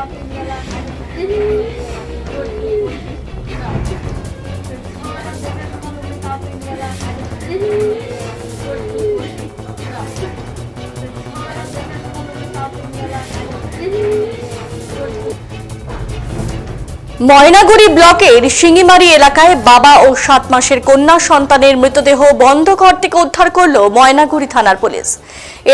shopping na lang. Mm-hmm. Maynaguri ব্লকের শিঙিমারি এলাকায় বাবা ও সাত মাসের কন্যা সন্তানের মৃতদেহ বন্ধ ঘর থেকে উদ্ধার করল ময়নাগুড়ি থানার পুলিশ।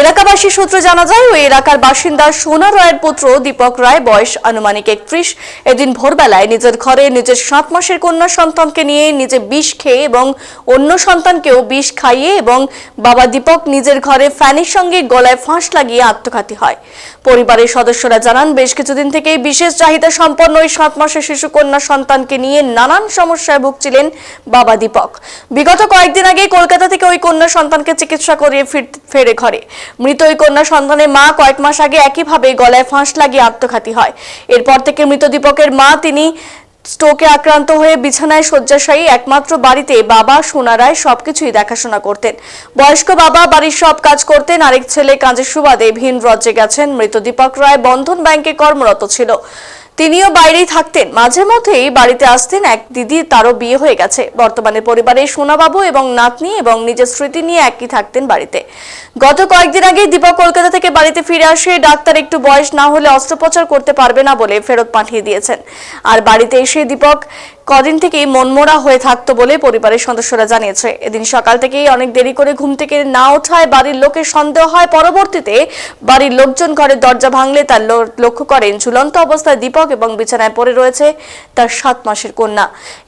এলাকাবাসী সূত্রে জানা যায়, ওই এলাকার বাসিন্দা সোনা রায়ের পুত্র দীপক রায়, বয়স আনুমানিক একত্রিশ। এদিন ভোরবেলায় নিজের ঘরে নিজের সাত মাসের কন্যা সন্তানকে নিয়ে নিজে বিষ খেয়ে এবং অন্য সন্তানকেও বিষ খাইয়ে এবং বাবা দীপক নিজের ঘরে ফ্যানের সঙ্গে গলায় ফাঁস লাগিয়ে আত্মঘাতী হয়। পরিবারের সদস্যরা জানান, বেশ কিছুদিন থেকেই বিশেষ চাহিদা সম্পন্ন ওই সাত মাসের শিশু কন্যা সন্তানকে নিয়ে নানান সমস্যায় ভুগছিলেন বাবা দীপক। বিগত কয়েকদিন আগে কলকাতা থেকে ওই কন্যা সন্তানকে চিকিৎসা করিয়ে ফির- ঘরে। মৃত ওই কন্যা সন্তানের মা কয়েক মাস আগে একইভাবে গলায় ফাঁস লাগিয়ে আত্মঘাতী হয়। এরপর থেকে মৃত দীপকের মা তিনি স্ট্রোকে আক্রান্ত হয়ে বিছানায় শয্যাশায়ী একমাত্র বাড়িতে বাবা সোনারায় সবকিছুই দেখাশোনা করতেন। বয়স্ক বাবা বাড়ির সব কাজ করতেন, আরেক ছেলে কাজের সুবাদে ভিন রাজ্যে গেছেন। মৃত দীপক রায় বন্ধন ব্যাংকে কর্মরত ছিল। তিনিও বাইরেই থাকতেন। মাঝে মধ্যেই বাড়িতে আসতেন এক দিদি, তারও বিয়ে হয়ে গেছে। বর্তমানে পরিবারে সোনাবাবু এবং নাতনি এবং নিজের স্মৃতি নিয়ে একই থাকতেন বাড়িতে। গত কয়েকদিন আগে দীপক কলকাতা থেকে বাড়িতে ফিরে আসে। ডাক্তার একটু বয়স না হলে অস্ত্রোপচার করতে পারবে না বলে ফেরত পাঠিয়ে দিয়েছেন। আর বাড়িতে এসে দীপক কদিন থেকেই মনমোড়া হয়ে থাকতো বলে পরিবারের সদস্যরা জানিয়েছে। এদিন সকাল থেকেই অনেক দেরি করে ঘুম থেকে না ওঠায় বাড়ির লোকের সন্দেহ হয়। পরবর্তীতে বাড়ির লোকজন ঘরের দরজা ভাঙলে তার লক্ষ্য করেন ঝুলন্ত অবস্থায় দীপক এবং বিছানায় পড়ে রয়েছে তার সাত মাসের কন্যা।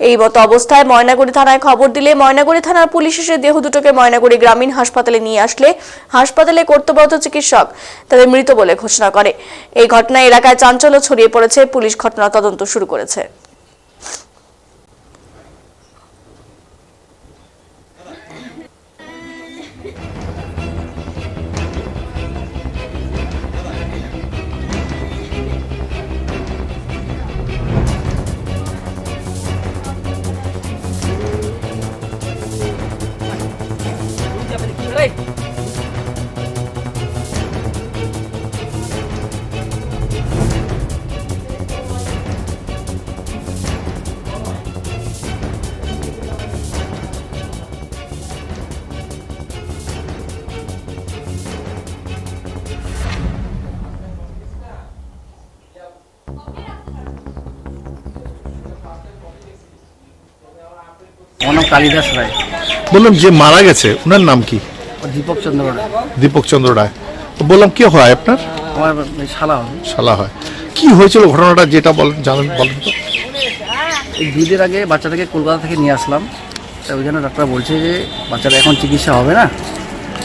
এই মতো অবস্থায় ময়নাগুড়ি থানায় খবর দিলে ময়নাগুড়ি থানার পুলিশ এসে দেহ দুটোকে ময়নাগুড়ি গ্রামীণ হাসপাতালে নিয়ে আসলে হাসপাতালে কর্তব্যরত চিকিৎসক তাদের মৃত বলে ঘোষণা করে। এই ঘটনায় এলাকায় চাঞ্চল্য ছড়িয়ে পড়েছে। পুলিশ ঘটনা তদন্ত শুরু করেছে। নাম কালিদাস রায়। বললাম যে মারা গেছে ওনার নাম কি? দীপক চন্দ্র রায়। দীপক চন্দ্র রায়। বললাম কি হয় আপনার? আমার শালা হবে শালা হয়। কি হয়েছিল ঘটনাটা যেটা বলেন জানেন বলেন তো? এই দুই দিন আগে বাচ্চাটাকে কলকাতা থেকে নিয়ে আসলাম। তা ওই জন্য ডাক্তার বলছে যে বাচ্চাটা এখন চিকিৎসা হবে না।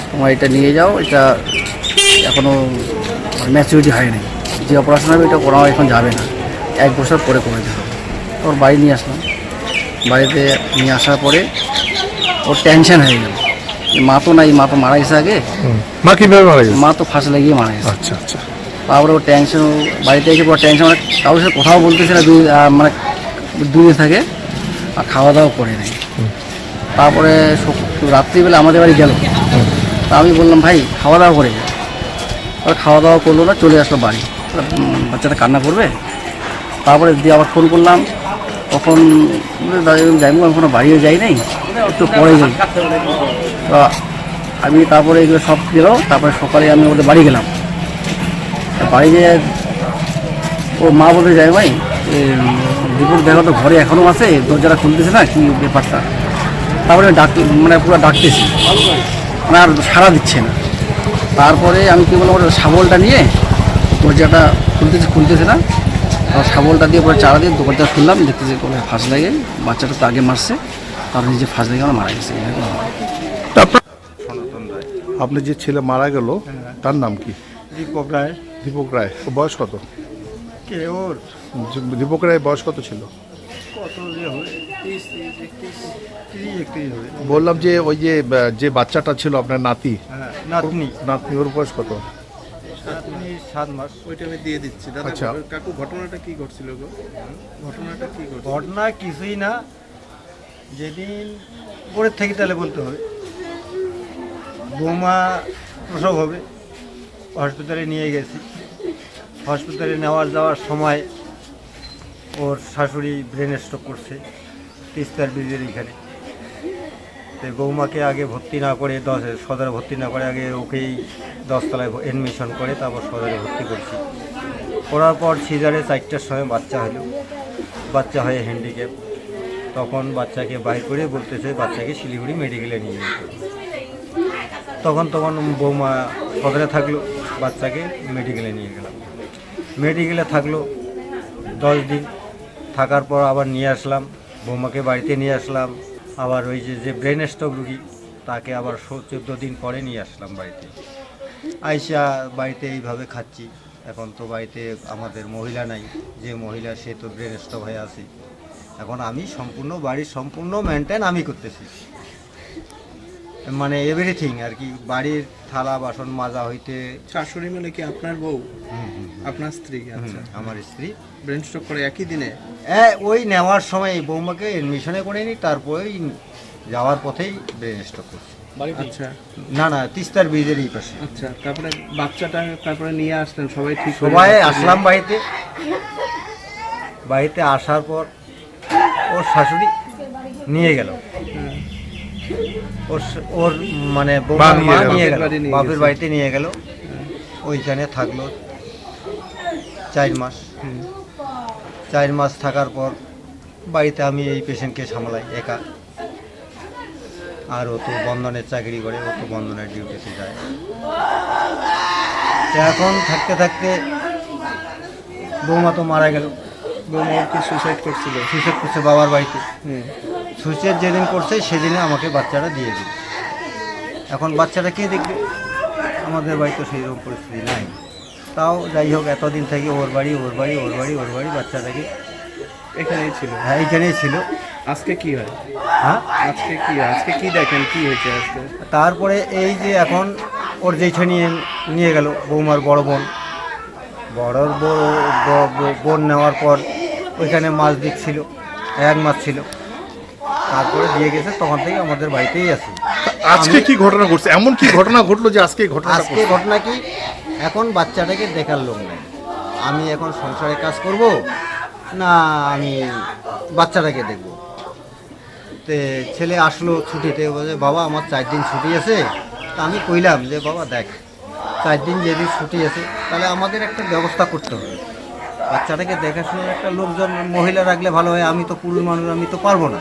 তোমার এটা নিয়ে যাও এটা এখনও ম্যাচুরিটি হয়নি। যে অপারেশন হবে এটা করা এখন যাবে না। এক বছর পরে করে হবে ওর বাড়ি নিয়ে আসলাম। বাড়িতে নিয়ে আসার পরে ওর টেনশন হয়ে গেল। মা তো নাই মা তো মারা গেছে আগে। মা কীভাবে মারা গেছে? মা তো ফাঁস লাগিয়ে মারা গেছে। আচ্ছা আচ্ছা। তারপরে ওর টেনশন বাড়িতে এসে পুরো টেনশন মানে কারোর সাথে কথাও বলতেছে না মানে দূরে থাকে। আর খাওয়া দাওয়া করে নেই। তারপরে রাত্রিবেলা আমাদের বাড়ি গেল। তা আমি বললাম ভাই খাওয়া দাওয়া করে যা। খাওয়া দাওয়া করল না চলে আসলো বাড়ি। বাচ্চাটা কান্না করবে? তারপরে দিয়ে আবার ফোন করলাম। তখন যাইবো আমি কোনো বাড়িও যাই নাই। একটু পরে যাই। তো আমি তারপরে এগুলো সব গেল তারপরে সকালে আমি ওদের বাড়ি গেলাম। বাড়ি গিয়ে ও মা বলতে যায় ভাই এ, দীপক দেখা তো ঘরে এখনও আছে দরজাটা খুলতেছে না কি ব্যাপারটা? তারপরে ডাক মানে পুরো ডাকতেছি। মানে আর সাড়া দিচ্ছে না। তারপরে আমি কী বললাম ওর শাবলটা নিয়ে দরজাটা খুলতেছে খুলতেছে না। আর শাবলটা দিয়ে পরে চারা দিয়ে দরজা খুললাম দেখতেছি কোনো ফাঁস লাগে। বাচ্চাটা তো আগে মারছে তার নিজে ফাঁস লেগে আমার মারা গেছে আপনার যে ছেলে মারা গেল তার নাম কি? দীপক রায়। দীপক রায় বয়স কত? কে ওর? দীপক রায় বয়স কত ছিল? বললাম যে ওই যে যে বাচ্চাটা ছিল আপনার নাতি হ্যাঁ নাতনি। নাতনি ওর বয়স কত? সাত মাস। ওইটা আমি দিয়ে দিচ্ছি। দাদা আচ্ছা। কাকু ঘটনাটা কি ঘটছিল গো? ঘটনাটা কি ঘটছিল? ঘটনা কিছুই না। যেদিন পরের থেকে তাহলে বলতে হবে। বৌমা প্রসব হবে। হসপিটালে নিয়ে গেছি। হসপিটালে নেওয়ার যাওয়ার সময় ওর শাশুড়ি ব্রেন স্ট্রোক করছে। তিস্তার ব্রিজের এখানে। তো বৌমাকে আগে ভর্তি না করে দশ, সদরে ভর্তি না করে আগে ওকেই দশতলায় অ্যাডমিশন করে তারপর সদরে ভর্তি করছি। করার পর সিজারে চারটার সময় বাচ্চা হলো। বাচ্চা হয়ে হ্যান্ডিক্যাপ তখন বাচ্চাকে বাইর করে বলতেছে বাচ্চাকে শিলিগুড়ি মেডিকেলে নিয়ে যেতে। তখন তখন বৌমা সদরে থাকল, বাচ্চাকে মেডিকেলে নিয়ে গেলাম মেডিকেলে থাকল দশ দিন। থাকার পর আবার নিয়ে আসলাম। বৌমাকে বাড়িতে নিয়ে আসলাম। আবার ওই যে যে ব্রেন স্ট্রোক রুগী তাকে আবার চোদ্দ দিন পরে নিয়ে আসলাম বাড়িতে। আইসা বাড়িতে এইভাবে খাচ্ছি। এখন তো বাড়িতে আমাদের মহিলা নাই। যে মহিলা সে তো ব্রেন স্ট্রোক হয়ে আছে। এখন আমি সম্পূর্ণ বাড়ির সম্পূর্ণ মেনটেন আমি করতেছি। মানে এভরিথিং আর কি। বাড়ির থালা বাসন মাজা হইতে শাশুড়ি মানে কি আপনার বউ? আপনার স্ত্রী আচ্ছা। আমার স্ত্রী। ব্রেন স্ট্রোক করে একই দিনে? এ, ওই নেওয়ার সময় বৌমাকে এডমিশনে করে নি তারপরেই যাওয়ার পথেই ব্রেন স্ট্রোক করছে। আচ্ছা। না না তিস্তার ব্রিজের এই পাশে। আচ্ছা তারপরে বাচ্চাটা তারপরে নিয়ে আসলেন সবাই ঠিক সবাই আসলাম বাড়িতে। বাড়িতে আসার পর ওর শাশুড়ি নিয়ে গেল। ওর ওর মানে নিয়ে গেল। বাপের। বাড়িতে নিয়ে গেল। ওইখানে থাকল চার মাস। চার মাস থাকার পর বাড়িতে আমি এই পেশেন্টকে সামলাই একা। আর ও তো বন্ধনের চাকরি করে ও তো বন্ধনের ডিউটিতে যায়। এখন থাকতে থাকতে বৌমা তো মারা গেল। বৌমা কি সুসাইড করছিল? সুইসাইড করছে বাবার বাড়িতে। সুইসাইড যেদিন করছে সেদিনে আমাকে বাচ্চাটা দিয়ে দিল। এখন বাচ্চাটা কে দেখবে? আমাদের বাড়িতে সেই রকম পরিস্থিতি নাই। তাও যাই হোক এতদিন থেকে ওর বাড়ি ওর বাড়ি ওর বাড়ি ওর বাড়ি বাচ্চাটাকে এখানেই ছিল। হ্যাঁ এইখানেই ছিল। আজকে কি হয়? হ্যাঁ? আজকে কি হয়? আজকে কি দেখেন? কি হয়েছে আজকে? তারপরে এই যে এখন ওর যেইটা নিয়ে নিয়ে গেল বৌমার বড় বোন। বড় বড় ব- ব- বোন নেওয়ার পর ওইখানে মাছ দিচ্ছিল এক মাছ ছিল। তারপরে দিয়ে গেছে তখন থেকে আমাদের বাড়িতেই আছে। আজকে কি ঘটনা ঘটছে? এমন কি ঘটনা ঘটলো যে আজকে ঘটনা আজকে ঘটনা কি? এখন বাচ্চাটাকে দেখার লোক নেই। আমি এখন সংসারে কাজ করব, না আমি বাচ্চাটাকে দেখব। তে ছেলে আসলো ছুটিতে বলে, বাবা, আমার চার দিন ছুটি আছে। তা আমি কইলাম যে, বাবা, দেখ, চার দিন যদি ছুটি আছে, তাহলে আমাদের একটা ব্যবস্থা করতে হবে। বাচ্চাটাকে দেখাশোনার একটা লোকজন, মহিলা রাখলে ভালো হয়, আমি তো পুরুষ মানুষ, আমি তো পারব না।